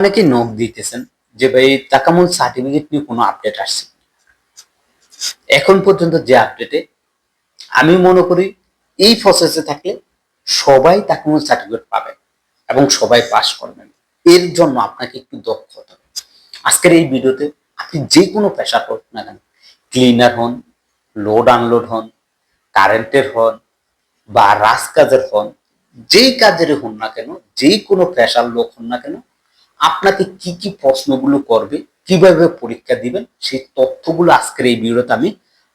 অনেকে নখ দিতেছেন যে ভাই তাকামুল সার্টিফিকেট নিয়ে কোনো আপডেট আসছে এখন পর্যন্ত যে আপডেটে আমি মনে করি এই প্রসেসে থাকলে সবাই তাকামুল সার্টিফিকেট পাবেন এবং সবাই পাস করবেন। এর জন্য আপনাকে একটু দক্ষ হতে হবে। আজকের এই ভিডিওতে আপনি যে কোনো পেশা করুন না কেন ক্লিনার হন লোড আনলোড হন কারেন্টের হন বা রাজকাজের হন, যেই কাজের হন না কেন, যেই কোনো পেশার লোক হন না কেন আপনাকে কি কি প্রশ্নগুলো করবে, কীভাবে পরীক্ষা দিবেন, সেই তথ্যগুলো আজকের এই ভিডিওতে আমি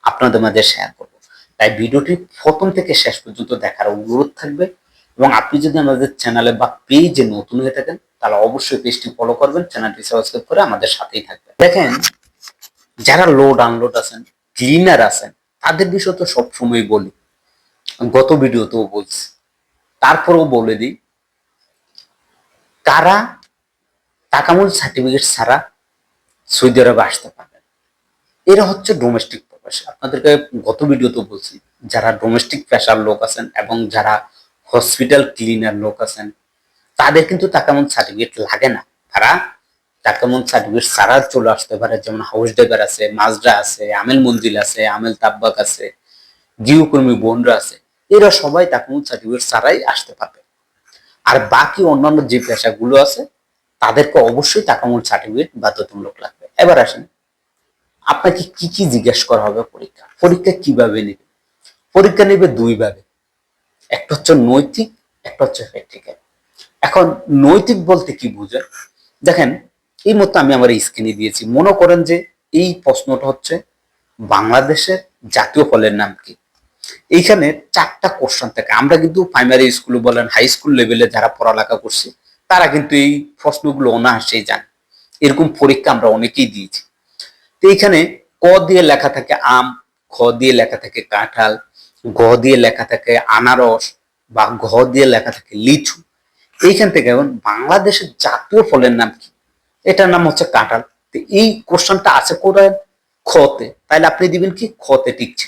আপনাদের মাঝে শেয়ার করব। তাই ভিডিওটি প্রথম থেকে শেষ পর্যন্ত দেখার অনুরোধ থাকবে এবং আপনি যদি আমাদের চ্যানেলে বা পেজে নতুন হয়ে থাকেন, তাহলে অবশ্যই পেজটি ফলো করবেন চ্যানেলটি সাবস্ক্রাইব করে আমাদের সাথেই থাকবেন। দেখেন, যারা লোড আনলোড আছেন ক্লিনার আছেন, তাদের বিষয় তো সবসময় বলি। গত ভিডিওতেও বলছি, তারপরেও বলে দিই কারা টাকামূল সার্টিফিকেট ছাড়া সৌদি আরবে আসতে পারবেন এরা হচ্ছে ডোমেস্টিক প্রবাসী। আপনাদেরকে গত ভিডিওতে বলছি, যারা ডোমেস্টিক পেশার লোক আছেন এবং যারা হসপিটাল ক্লিনার লোক আছেন, তাদের কিন্তু টাকামূল সার্টিফিকেট লাগে না। তারা টাকামূল সার্টিফিকেট ছাড়া চলে আসতে পারে, যেমন হাউস ড্রাইভার আছে, মাজরা আছে, আমেল মঞ্জিল আছে, আমেল তাব্বাক আছে গৃহকর্মী বোনরা আছে, এরা সবাই টাকামূল সার্টিফিকেট ছাড়াই আসতে পারবে। আর বাকি অন্যান্য যে পেশাগুলো আছে তাদেরকে অবশ্যই টাকামূল সার্টিফিকেট বাধ্যতামূলক লাগবে। এবার আসেন, আপনাকে কি কি জিজ্ঞেস করা হবে পরীক্ষা? পরীক্ষা কীভাবে নেবে? পরীক্ষা নেবে দুই ভাবে একটা হচ্ছে নৈতিক, একটা হচ্ছে প্র্যাকটিক্যাল এখন নৈতিক বলতে কি বুঝেন? দেখেন, এই মতো আমি আমার স্ক্রিনে দিয়েছি। মনে করেন যে এই প্রশ্নটা হচ্ছে বাংলাদেশের জাতীয় ফলের নাম কি? এইখানে চারটা কোশ্চেন থাকে। আমরা কিন্তু প্রাইমারি স্কুল বলেন হাই স্কুল লেভেলে যারা পড়ালেখা করছে তারা কিন্তু এই প্রশ্নগুলো অনায়াসেই জানে। এরকম পরীক্ষা আমরা অনেকেই দিয়েছি। তো এইখানে ক দিয়ে লেখা থাকে আম খ দিয়ে লেখা থাকে কাঁঠাল, ঘ দিয়ে লেখা থাকে আনারস বা ঘ দিয়ে লেখা থাকে লিচু। এইখান থেকে এখন বাংলাদেশের জাতীয় ফলের নাম কি? এটার নাম হচ্ছে কাঁঠাল। তো এই কোশ্চেনটা আছে কোথায় খতে। তাহলে আপনি দিবেন কি? খতে টিকছে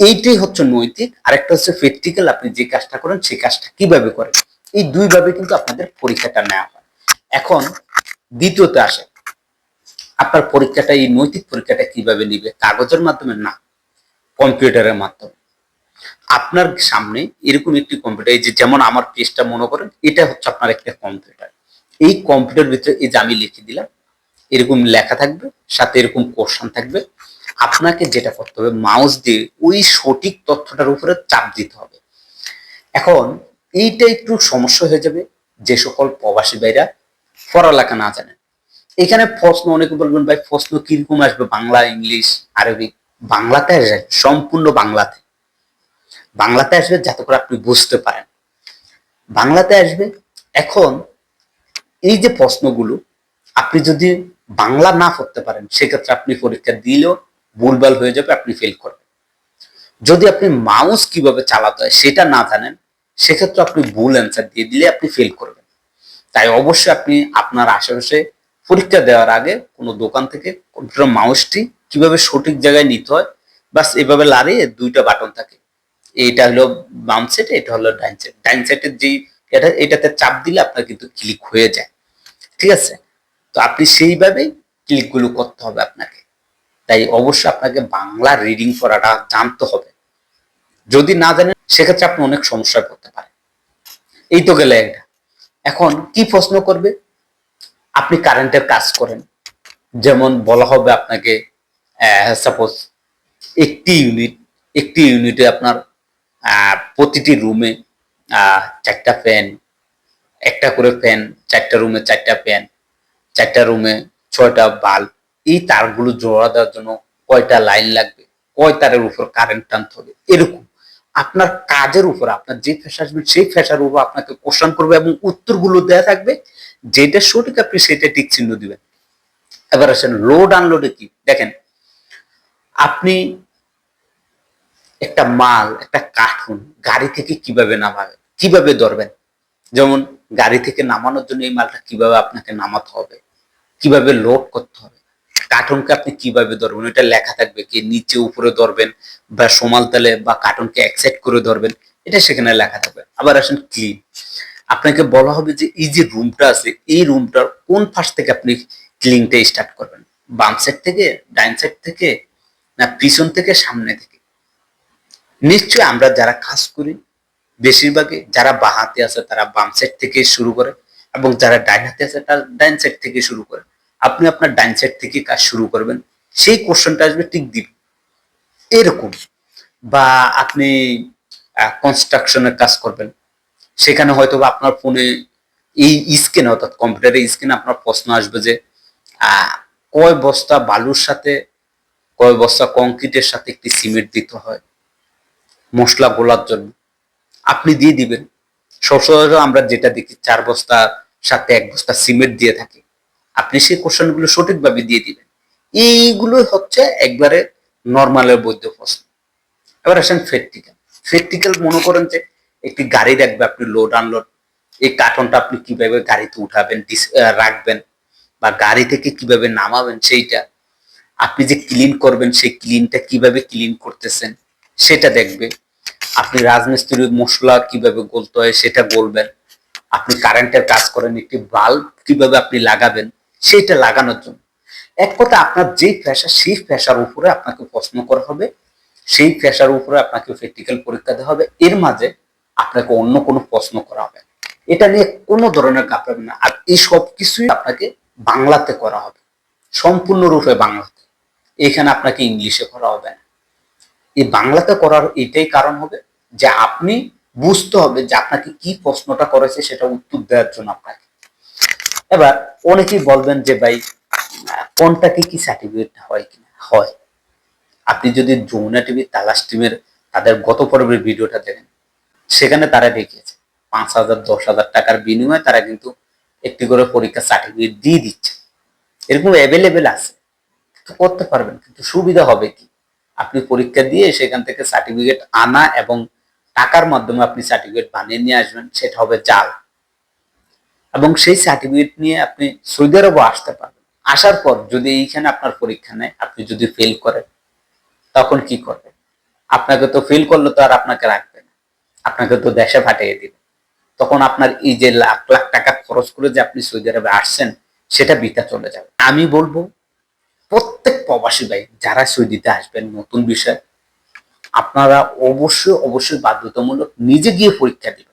এইটাই হচ্ছে নৈতিক। আরেকটা হচ্ছে প্র্যাকটিক্যাল আপনি যে কাজটা করেন সেই কাজটা কীভাবে করেন? এই দুই ভাবে কিন্তু আপনাদের পরীক্ষাটা নেওয়া হয়। এখন দ্বিতীয়তে আসে আপনার পরীক্ষাটা, এই নৈতিক পরীক্ষাটা কীভাবে নিবে? কাগজের মাধ্যমে না, কম্পিউটারের মাধ্যমে। আপনার সামনে এরকম একটি কম্পিউটার, এই যে যেমন আমার পেজটা মনে করেন, এটা হচ্ছে আপনার একটা কম্পিউটার। এই কম্পিউটার ভিতরে এই যে আমি লিখে দিলাম, এরকম লেখা থাকবে, সাথে এরকম কোশ্চেন থাকবে। আপনাকে যেটা করতে হবে, মাউস দিয়ে ওই সঠিক তথ্যটার উপরে চাপ দিতে হবে। এখন এইটা একটু সমস্যা হয়ে যাবে যে সকল প্রবাসী ভাইরা পড়ালেখা না জানেন এখানে প্রশ্ন অনেকে বলবেন, ভাই, প্রশ্ন কীরকম আসবে? বাংলা, ইংলিশ আরবিক বাংলাতে আসবে, সম্পূর্ণ বাংলাতে। বাংলাতে আসবে যাতে করে আপনি বুঝতে পারেন। বাংলাতে আসবে, এখন এই যে প্রশ্নগুলো, আপনি যদি বাংলা না পড়তে পারেন, সেক্ষেত্রে আপনি পরীক্ষা দিলেও ভুলভাল হয়ে যাবে, আপনি ফেল করবেন। যদি আপনি মাউস কীভাবে চালাতে হয়, সেটা না জানেন সেক্ষেত্রে আপনি ভুল অ্যান্সার দিয়ে দিলে আপনি ফেল করবেন। তাই অবশ্যই আপনি আপনার আশেপাশে পরীক্ষা দেওয়ার আগে কোনো দোকান থেকে কম্পিউটার মাউসটি কীভাবে সঠিক জায়গায় নিতে হয় বাস এভাবে লাড়িয়ে দুইটা বাটন থাকে। এইটা হলো বাম সেট এটা হলো ডাইন সেট ডাইন সেটের যেই এটা, এটাতে চাপ দিলে আপনার কিন্তু ক্লিক হয়ে যায়। ঠিক আছে? তো আপনি সেইভাবেই ক্লিকগুলো করতে হবে আপনাকে। তাই অবশ্যই আপনাকে বাংলা রিডিং করাটা জানতে হবে। যদি না জানেন সেক্ষেত্রে আপনি অনেক সমস্যায় পড়তে পারেন। এই তো গেলে একটা। এখন কি প্রশ্ন করবে? আপনি কারেন্টের কাজ করেন। যেমন বলা হবে আপনাকে সাপোজ একটি ইউনিট একটি ইউনিটে আপনার প্রতিটি রুমে চারটা ফ্যান একটা করে ফ্যান চারটা রুমে চারটা ফ্যান চারটা রুমে ছয়টা বাল্ব এই তারগুলো জোড়া দেওয়ার জন্য কয়টা লাইন লাগবে? কয় তারের উপর কারেন্ট টানতে হবে? এরকম। আপনার কাজের উপর, আপনার যে ফেসা আসবে, সেই ফেসার উপর আপনাকে কোশ্চেন করবে এবং উত্তরগুলো দেওয়া থাকবে। যেটা সঠিক আপনি সেটা টিক চিহ্ন দিবেন। এবার আসেন লোড আনলোডে কি? দেখেন, আপনি একটা মাল, একটা কার্টুন গাড়ি থেকে কীভাবে নামাবেন, কীভাবে ধরবেন? যেমন গাড়ি থেকে নামানোর জন্য এই মালটা কীভাবে আপনাকে নামাতে হবে? কীভাবে লোড করতে হবে? কার্টুনকে আপনি কীভাবে ধরবেন? এটা লেখা থাকবে কি? নিচে, উপরে ধরবেন বা সমাল তালে বা কার্টুনকে একসাইড করে ধরবেন, এটা সেখানে লেখা থাকবে। আবার আসেন ক্লিন। আপনাকে বলা হবে যে এই যে রুমটা আছে, এই রুমটার কোন পাশ থেকে আপনি ক্লিনটা স্টার্ট করবেন? বাম সাইড থেকে, ডাইন সাইড থেকে, না পিছন থেকে, সামনে থেকে? নিশ্চয়ই আমরা যারা কাজ করি, বেশিরভাগই যারা বাঁ হাতে আছে, তারা বাম সাইড থেকে শুরু করে এবং যারা ডাইন হাতে আছে, তারা ডাইন সাইড থেকে শুরু করে। আপনি আপনার ডাইন সাইড থেকে কাজ শুরু করবেন, সেই কোশ্চেনটা আসবে ঠিক দিন। এরকম। বা আপনি কনস্ট্রাকশনের কাজ করবেন। সেখানে হয়তো আপনার ফোনে এই স্ক্রিনে অর্থাৎ কম্পিউটারের স্ক্রিনে আপনার প্রশ্ন আসবে যে কয় বস্তা বালুর সাথে, কয় বস্তা কংক্রিটের সাথে একটি সিমেন্ট দিতে হয়? মশলা গোলার জন্য। আপনি দিয়ে দিবেন। সচরাচর আমরা যেটা দেখি, চার বস্তার সাথে এক বস্তা সিমেন্ট দিয়ে থাকি। আপনি সেই কোশ্চেনগুলো সঠিকভাবে দিয়ে দিবেন। এইগুলো হচ্ছে একবারে নর্মালের বৈধ প্রশ্ন। এবার আসেন ফেট্টিক্যাল ফেট্টিক্যাল মনে করেন যে একটি গাড়ি রাখবে আপনি লোড আনলোড এই কার্টনটা আপনি কীভাবে গাড়িতে উঠাবেন রাখবেন বা গাড়ি থেকে কীভাবে নামাবেন সেইটা, আপনি যে ক্লিন করবেন সেই ক্লিনটা কীভাবে ক্লিন করতেছেন সেটা দেখবে। আপনি রাজমিস্ত্রির মশলা কীভাবে গলতে হয় সেটা বলবেন। আপনি কারেন্টের কাজ করেন, একটি বাল্ব কীভাবে আপনি লাগাবেন সেটা লাগানোর জন্য। এক কথা, আপনার যেই পেশা সেই পেশার উপরে আপনাকে প্রশ্ন করা হবে, সেই পেশার উপরে আপনাকে প্র্যাকটিক্যাল পরীক্ষা দেওয়া হবে, এর মাঝে আপনাকে অন্য কোনো প্রশ্ন করা হবে এটা নিয়ে কোনো ধরনের কাপড়াবে না। আর এই সব কিছুই আপনাকে বাংলাতে করা হবে, সম্পূর্ণরূপে বাংলাতে। এখানে আপনাকে ইংলিশে করা হবে না। এই বাংলাতে করার এটাই কারণ হবে যে আপনি বুঝতে হবে যে আপনাকে কি প্রশ্নটা করেছে, সেটা উত্তর দেওয়ার জন্য আপনাকে। এবার অনেকেই বলবেন যে ভাই, কোনটাকে কি সার্টিফিকেট হয় কিনা? হয়। আপনি যদি যমুনা টিভি তালাশ টিমের তাদের গত পর্বের ভিডিওটা দেখেন, সেখানে তারা দেখিয়েছে, পাঁচ হাজার, দশ হাজার টাকার বিনিময়ে তারা কিন্তু একটি করে পরীক্ষা সার্টিফিকেট দিয়ে দিচ্ছে। এরকম অ্যাভেলেবেল আছে। কিন্তু করতে পারবেন, কিন্তু সুবিধা হবে কি? আপনি পরীক্ষা দিয়ে সেখান থেকে সার্টিফিকেট আনা এবং টাকার মাধ্যমে আপনি সার্টিফিকেট বানিয়ে নিয়ে আসবেন, সেটা হবে জাল এবং সেই সার্টিফিকেট নিয়ে আপনি সৌদি আরবও আসতে পারবেন। আসার পর যদি এইখানে আপনার পরীক্ষা নেয়, আপনি যদি ফেল করেন, তখন কি করবেন আপনাকে তো ফেল করলে তো আর আপনাকে রাখবে না। আপনাকে তো দেশে পাঠিয়ে দিবে। তখন আপনার এই যে লাখ লাখ টাকা খরচ করে যে আপনি সৌদি আরবে আসছেন, সেটা বিতা চলে যাবে। আমি বলব, প্রত্যেক প্রবাসী ভাই যারা সৌদিতে আসবেন, নতুন বিষয়, আপনারা অবশ্যই অবশ্যই বাধ্যতামূলক নিজে গিয়ে পরীক্ষা দিবেন।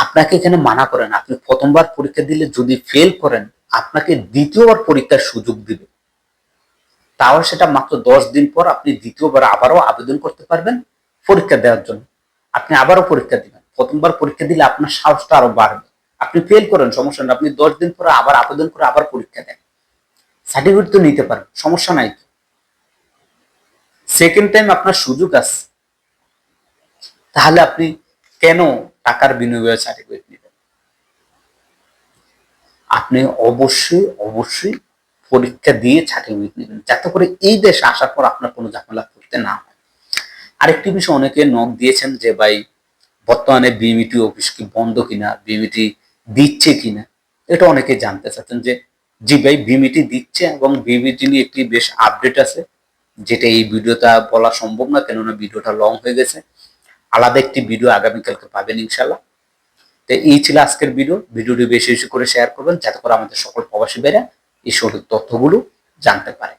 আপনাকে এখানে মানা করেন আপনি প্রথমবার পরীক্ষা দিলে যদি ফেল করেন, আপনাকে দ্বিতীয়বার পরীক্ষার সুযোগ দিবে। তাও সেটা মাত্র দশ দিন পর আপনি দ্বিতীয়বার আবারও আবেদন করতে পারবেন পরীক্ষা দেওয়ার জন্য। আপনি আবারও পরীক্ষা দিবেন। প্রথমবার পরীক্ষা দিলে আপনার সাহসটা আরও বাড়বে। আপনি ফেল করেন, সমস্যা নেই। আপনি দশ দিন পরে আবার আবেদন করে আবার পরীক্ষা দেন। সার্টিফিকেট তো নিতে পারেন, সমস্যা নাই তো। সেকেন্ড টাইম আপনার সুযোগ আছে। তাহলে আপনি কেন টাকার বিনিময়ে সার্টিফিকেট নেবেন। আপনি অবশ্যই অবশ্যই পরীক্ষা দিয়ে সার্টিফিকেট নেবেন, যাতে করে এই দেশে আসার পর আপনার কোনো ঝামেলা করতে না হয়। আরেকটি বিষয়, অনেকে নক দিয়েছেন যে, ভাই, বর্তমানে বিমিটি অফিস কি বন্ধ কিনা? বিমিটি দিচ্ছে কিনা? এটা অনেকে জানতে চাচ্ছেন যে, জি ভাই বিমিটি দিচ্ছে এবং বিমিটি নিয়ে একটি বেশ আপডেট আছে, যেটা এই ভিডিওটা বলা সম্ভব না, কেননা ভিডিওটা লং হয়ে গেছে। আলাদা একটি ভিডিও আগামীকালকে পাবেন ইনশাল্লাহ তো এই ছিল আজকের ভিডিও ভিডিওটি বেশি বেশি করে শেয়ার করবেন, যাতে করে আমাদের সকল প্রবাসী বেড়া এই সঠিক তথ্যগুলো জানতে পারে।